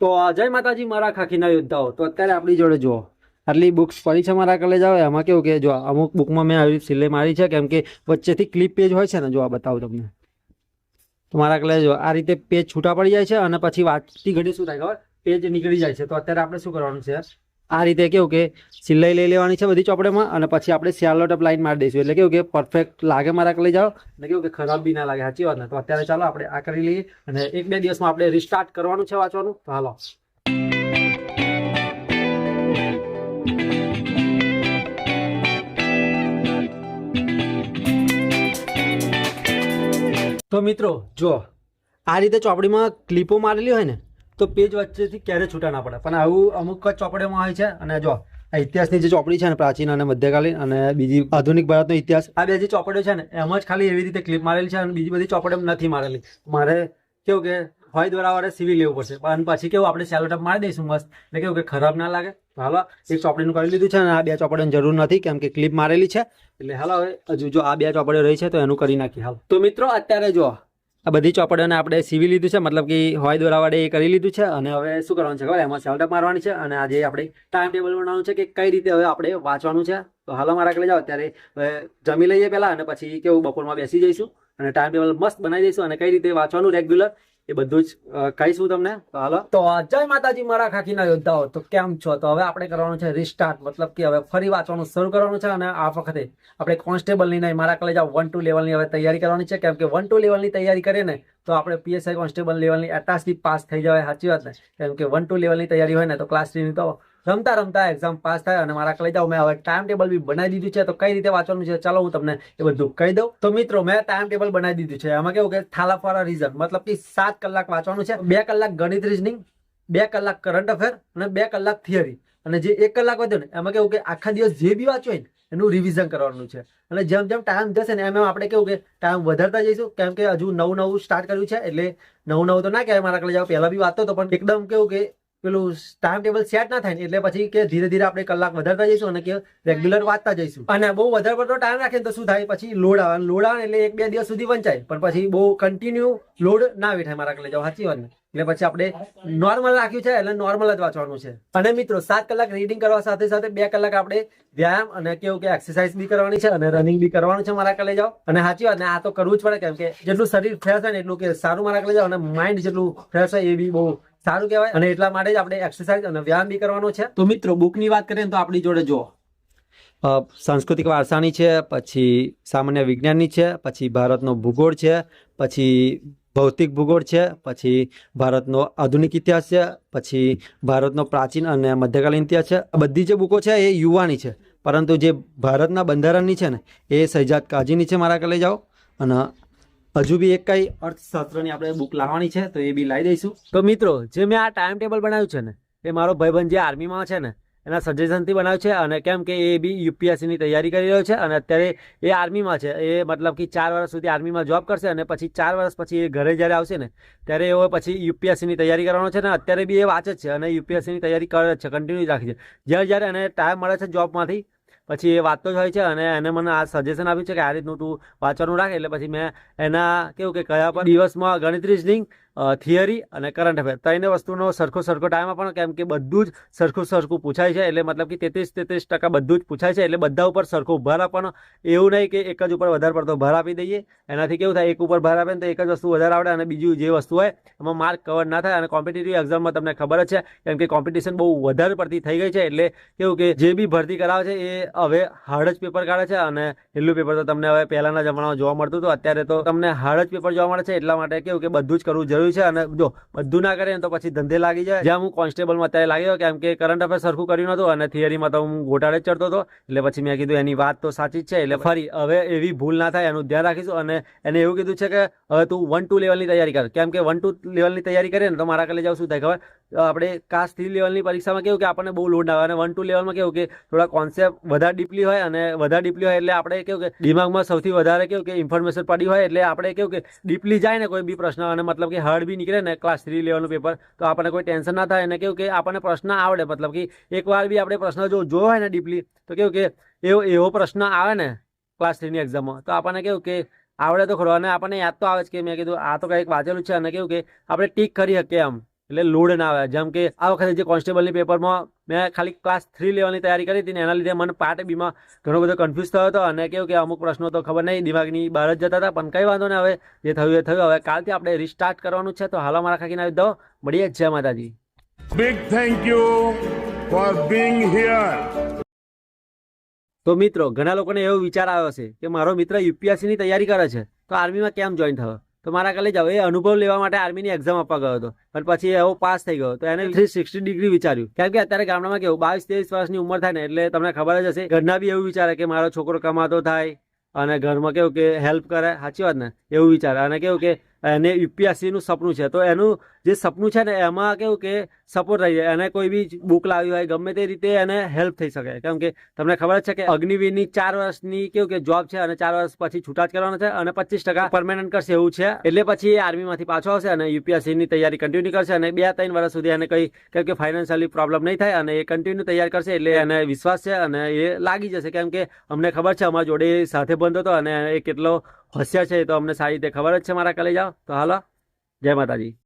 તો જય માતાજી, મારા ખાખીના યોદ્ધાઓ. તો અત્યારે આપણી જોડે જુઓ. આટલી બુક્સ પડી છે મારા કલે જાવ એમાં કેવું કે જો, અમુક બુકમાં મેં આવી સિલાઈ મારી છે, કેમ કે વચ્ચેથી ક્લિપ પેજ હોય છે ને, જો આ બતાવું તમને. તો મારા કલે જો, આ રીતે પેજ છૂટા પડી જાય છે અને પછી વાંચતી ઘડી શું થાય, ખબર? પેજ નીકળી જાય છે. તો અત્યારે આપણે શું કરવાનું છે? આ રીતે કેવું કે સિલાઈ લઈ લેવાની છે બધી ચોપડેમાં અને પછી આપણે શિયાળો ટપ લાઈન મારી દઈશું. એટલે કેવું કે પરફેક્ટ લાગે મારા લઈ જાઓ અને કેવું કે ખરાબ બી ના લાગે. સાચી વાત ને? તો અત્યારે ચાલો આપણે આ કરી લઈએ અને એક બે દિવસમાં આપણે રિસ્ટાર્ટ કરવાનું છે વાંચવાનું. તો હાલો. તો મિત્રો જો આ રીતે ચોપડીમાં ક્લિપો મારેલી હોય ને તો પેજ વચ્ચેથી ક્યારે છૂટા ના પડે. પણ આવું અમુક જ ચોપડીમાં હોય છે. અને જો, આ ઇતિહાસની જે ચોપડી છે ને, પ્રાચીન અને મધ્યકાલીન અને બીજી આધુનિક ભારતનો ઇતિહાસ, આ બે જે ચોપડીઓ છે ને, એમાં જ ખાલી એવી રીતે ક્લિપ મારેલી છે અને બીજી બધી ચોપડીઓ નથી મારેલી. મારે કેવું કે, હોય દ્વારા વાળે સીવી લેવું પડશે. અને પછી કેવું, આપણે સેલોટપ મારી દઈશું મસ્ત. એટલે કેવું કે, ખરાબ ના લાગે. હાલો, એક ચોપડીનું કરી લીધું છે અને આ બે ચોપડીની જરૂર નથી, કેમ કે ક્લિપ મારેલી છે. એટલે હાલો હવે, હજુ જો આ બે ચોપડીઓ રહી છે, તો એનું કરી નાખીએ. હાલ. તો મિત્રો, અત્યારે જો આ બધી ચોપડીઓને આપણે સીવી લીધું છે. મતલબ કે હોય દોરા એ કરી લીધું છે. અને હવે શું કરવાનું છે ખબર? એમાં સેલ્ટઅપ મારવાની છે. અને આજે આપણે ટાઈમ ટેબલ બનાવવાનું છે કે કઈ રીતે હવે આપણે વાંચવાનું છે. તો હાલો મારા આગળ જાઓ. ત્યારે જમી લઈએ પહેલાં અને પછી કેવું બપોરમાં બેસી જઈશું. અને ટાઈમ ટેબલ મસ્ત બનાવી દઈશું અને કઈ રીતે વાંચવાનું રેગ્યુલર એ બધું જ કહીશું તમને? હાલો. તો જય માતાજી, મારા ખાખીના યોદ્ધાઓ. તો કેમ છો? તો હવે આપણે કરવાનું છે રિસ્ટાર્ટ મતલબ કે હવે ફરી વાંચવાનું શરૂ કરવાનું છે અને આ વખતે આપણે કોન્સ્ટેબલની નહીં, મારા કલેજ વન ટુ લેવલની હવે તૈયારી કરવાની છે. કેમ કે વન ટુ લેવલની તૈયારી કરીએ ને, તો આપણે પીએસઆઈ કોન્સ્ટેબલ લેવલની એટાસથી પાસ થઈ જવાય. સાચી વાત ને? કેમ કે વન ટુ લેવલની તૈયારી હોય ને, તો ક્લાસ થ્રીની તો રમતા રમતા એક્ઝામ પાસ થાય અને મારા કલેજ મેં હવે ટાઈમ ટેબલ બી બનાવી દીધું છે, તો કઈ રીતે વાંચવાનું છે ચાલો હું તમને એ બધું કહી દઉં. તો મિત્રો, મેં ટાઈમ ટેબલ બનાવી દીધું છે. એમાં કેવું કે થાલા ફોર રીઝન મતલબ કે સાત કલાક વાંચવાનું છે, બે કલાક ગણિત રીઝનિંગ બે કલાક કરંટ અફેર અને બે કલાક થિયરી અને જે એક કલાક વધ્યો ને, એમાં કેવું કે આખા દિવસ જે બી વાંચ્યું હોય એનું રિવિઝન કરવાનું છે. અને જેમ જેમ ટાઈમ જશે ને, એમ એમ આપણે કેવું કે ટાઈમ વધારતા જઈશું. કેમ કે હજુ નવું નવું સ્ટાર્ટ કર્યું છે, એટલે નવું નવું તો ના કહેવાય, મારા કલે જાવ પહેલાં બી વાંચતો હતો પણ એકદમ કેવું કે પેલું ટાઈમ ટેબલ સેટ ના થાય ને એટલે પછી કે ધીરે ધીરે આપણે કલાક વધારતા જઈશું અને કે રેગ્યુલર વાંચતા જઈશું. અને બહુ વધારે પડતો ટાઈમ રાખીએ તો શું થાય? પછી લોડ આવે. લોડ આવે એટલે એક બે દિવસ સુધી વંચાય. પણ પછી બહુ કન્ટિન્યુ લોડ ના વેઠાય મારા કલે જાવ સાચી વાત ને? એટલે પછી આપણે નોર્મલ રાખ્યું છે એટલે નોર્મલ જ વાંચવાનું છે. અને મિત્રો સાત કલાક રીડિંગ કરવા સાથે સાથે બે કલાક આપણે વ્યાયામ અને કેવું કે એક્સરસાઇઝ બી કરવાની છે અને રનિંગ બી કરવાનું છે મારા કલે જાઓ. અને સાચી વાત ને આ તો કરવું જ પડે કેમ કે જેટલું શરીર ફ્રેશ હોય ને એટલું કે સારું મારા કલે જાઓ. અને માઇન્ડ જેટલું ફ્રેશ હોય એ બી બહુ સારું કહેવાય અને એટલા માટે જ આપણે એક્સરસાઇઝ અને વ્યાયામ બી કરવાનો છે. તો મિત્રો બુકની વાત કરીએ તો આપણી જોડે જુઓ. સાંસ્કૃતિક વારસાની છે, પછી સામાન્ય વિજ્ઞાનની છે, પછી ભારતનો ભૂગોળ છે, પછી ભૌતિક ભૂગોળ છે, પછી ભારતનો આધુનિક ઇતિહાસ છે, પછી ભારતનો પ્રાચીન અને મધ્યકાલીન ઇતિહાસ છે. આ બધી જે બુકો છે એ યુવાની છે. પરંતુ જે ભારતના બંધારણની છે ને, એ સૈજાદ કાજીની છે, મારા કલે જાઓ. અને હજુ બી એક કઈ અર્થશાસ્ત્રની આપણે બુક લાવવાની છે, તો એ બી લાવી દઈશું. તો મિત્રો, જે મેં આ ટાઈમ ટેબલ બનાવ્યું છે ને, એ મારો ભાઈબંધ જે આર્મીમાં છે ને, એના સજેશનથી બનાવ્યું છે અને કેમ કે એ બી યુપીએસસીની તૈયારી કરી રહ્યો છે અને અત્યારે એ આર્મીમાં છે. એ મતલબ કે ચાર વર્ષ સુધી આર્મીમાં જોબ કરશે અને પછી ચાર વર્ષ પછી એ ઘરે જ્યારે આવશે ને, ત્યારે એવો પછી યુપીએસસીની તૈયારી કરવાનો છે ને, અત્યારે બી એ વાંચે છે અને યુપીએસસીની તૈયારી કરે છે કન્ટિન્યુ રાખે છે. જ્યારે જ્યારે એને ટાઈમ મળે છે જોબમાંથી પછી એ વાંચતો જ હોય છે અને એને મને આ સજેશન આપ્યું છે કે આ રીતનું તું વાંચવાનું રાખ. એટલે પછી મેં એના કેવું કે કયા પણ દિવસમાં ગણિત રિઝનિંગ થિયરી અને કરંટ અફેર ત્રણે વસ્તુનો સરખો સરખો ટાઈમ આપવાનો, કેમ કે બધું જ સરખું સરખું પૂછાય છે. એટલે મતલબ કે તેત્રીસ તેત્રીસ ટકા બધું જ પૂછાય છે. એટલે બધા ઉપર સરખો ભાર આપવાનો. એવું નહીં કે એક જ ઉપર વધારે પડતો ભાર આપી દઈએ. એનાથી કેવું થાય, એક ઉપર ભાર આપે ને તો એક જ વસ્તુ વધારે આવડે અને બીજું જે વસ્તુ હોય એમાં માર્ક કવર ના થાય. અને કોમ્પિટિટિવ એક્ઝામમાં તમને ખબર જ છે, કેમ કે કોમ્પિટિશન બહુ વધારે પડતી થઈ ગઈ છે. એટલે કેવું કે જે બી ભરતી કરાવે છે એ હવે હાર્ડ જ પેપર કાઢે છે અને હિલ્લું પેપર તો તમને હવે પહેલાના જમાનામાં જોવા મળતું હતું. અત્યારે તો તમને હાર્ડ જ પેપર જોવા મળે છે, એટલા માટે કેવું કે બધું જ કરવું જરૂરી છે અને જો બધું ના કરે ને તો પછી ધંધે લાગી જાય. જ્યાં હું કોન્સ્ટેબલમાં અત્યારે લાગ્યો કેમ કે કરંટ અફેર સરખું કર્યું નતું અને થિયરીમાં તો હું ગોટાળે જ ચડતો હતો. એટલે પછી મેં કીધું એની વાત તો સાચી જ છે, એટલે ફરી હવે એવી ભૂલ ના થાય, એનું ધ્યાન રાખીશું અને એને એવું કીધું છે કે હવે તું વન ટુ લેવલની તૈયારી કર. કેમ કે વન ટુ લેવલની તૈયારી કરીએ ને તો મારા કલે જાવ શું થાય ખબર? આપણે કાસ્ટ થ્રી લેવલની પરીક્ષામાં કેવું કે આપણને બહુ લોડ ના આવે અને વન ટુ લેવલમાં કેવું કે થોડા કોન્સેપ્ટ વધારે ડીપલી હોય અને વધારે ડીપલી હોય એટલે આપણે કેવું કે દિમાગમાં સૌથી વધારે કેવું કે ઇન્ફોર્મેશન પડી હોય એટલે આપણે કેવું કે ડીપલી જાય ને કોઈ બી પ્રશ્ન અને મતલબ કે હાર્ડ બી નીકળે ને ક્લાસ થ્રી લેવલનું પેપર તો આપણને કોઈ ટેન્શન ના થાય અને કેવું કે આપણને પ્રશ્ન આવડે. મતલબ કે એકવાર બી આપણે પ્રશ્ન જો જોયો હોય ને ડીપલી, તો કેવું કે એવો એવો પ્રશ્ન આવે ને ક્લાસ થ્રીની એક્ઝામમાં તો આપણને કેવું કે આવડે તો ખરો અને આપણને યાદ તો આવે જ કે મેં કીધું આ તો કંઈક વાંચેલું છે અને કેવું કે આપણે ટીક કરી શકીએ એમ. એટલે લોડ ના આવે. જેમ કે આ વખતે જે કોન્સ્ટેબલની પેપરમાં મેં ખાલી ક્લાસ થ્રી લેવાની તૈયારી કરી હતી ને એના લીધે મને પાર્ટ બીમાં ઘણો બધો કન્ફ્યુઝ થયો હતો અને કેવું કે અમુક પ્રશ્નો તો ખબર નહીં દિમાગની બહાર જ જતા હતા પણ કંઈ વાંધો ને હવે જે થયું એ થયું. હવે કાલથી આપણે રિસ્ટાર્ટ કરવાનું છે તો હાલ મારા ખાકીના આવી દો મળીએ. જ છે માતાજી. Big thank you for being here તો મિત્રો ઘણા લોકોને એવો વિચાર આવ્યો છે કે મારો મિત્ર યુપીએસસીની તૈયારી કરે છે. તો આર્મીમાં કેમ જોઈન થયો? તો મારા કાલે જાવ એ અનુભવ લેવા માટે આર્મીની એક્ઝામ આપવા ગયો હતો. પણ પછી એવો પાસ થઈ ગયો. તો એને થ્રી સિક્સટી ડિગ્રી વિચાર્યું. કેમ કે અત્યારે ગામડામાં કેવું બાવીસ ત્રેવીસ વર્ષની ઉંમર થાય ને એટલે તમને ખબર જ હશે. ઘરના બી એવું વિચારે કે મારો છોકરો કમાતો થાય અને ઘરમાં કેવું કે હેલ્પ કરે. સાચી વાત ને? એવું વિચારે. અને કેવું કે એને યુપીએસસીનું સપનું છે. તો એનું જે સપનું છે ને, એમાં કેવું કે સપોર્ટ થઈ જાય. એને કોઈ બી બુક લાવી હોય, ગમે તે રીતે એને હેલ્પ થઈ શકે. કેમ કે તમને ખબર છે કે અગ્નિવીરની ચાર વર્ષની કેવું કે જોબ છે અને ચાર વર્ષ પછી છૂટા જ કરવાના છે અને પચીસ ટકા પરમાનન્ટ કરશે એવું છે. એટલે પછી એ આર્મીમાંથી પાછો આવશે અને યુપીએસસીની તૈયારી કન્ટિન્યુ કરશે અને બે ત્રણ વર્ષ સુધી એને કઈ કેમ કે ફાઇનાન્શિયલી પ્રોબ્લેમ નહીં થાય અને એ કન્ટિન્યુ તૈયાર કરશે એટલે એને વિશ્વાસ છે અને એ લાગી જશે. કેમ કે અમને ખબર છે, અમારા જોડે સાથે બંધ હતો અને એ કેટલો હોશિયાર છે તો અમને સારી રીતે ખબર જ છે મારા કલેજા તો હાલો, જય માતાજી.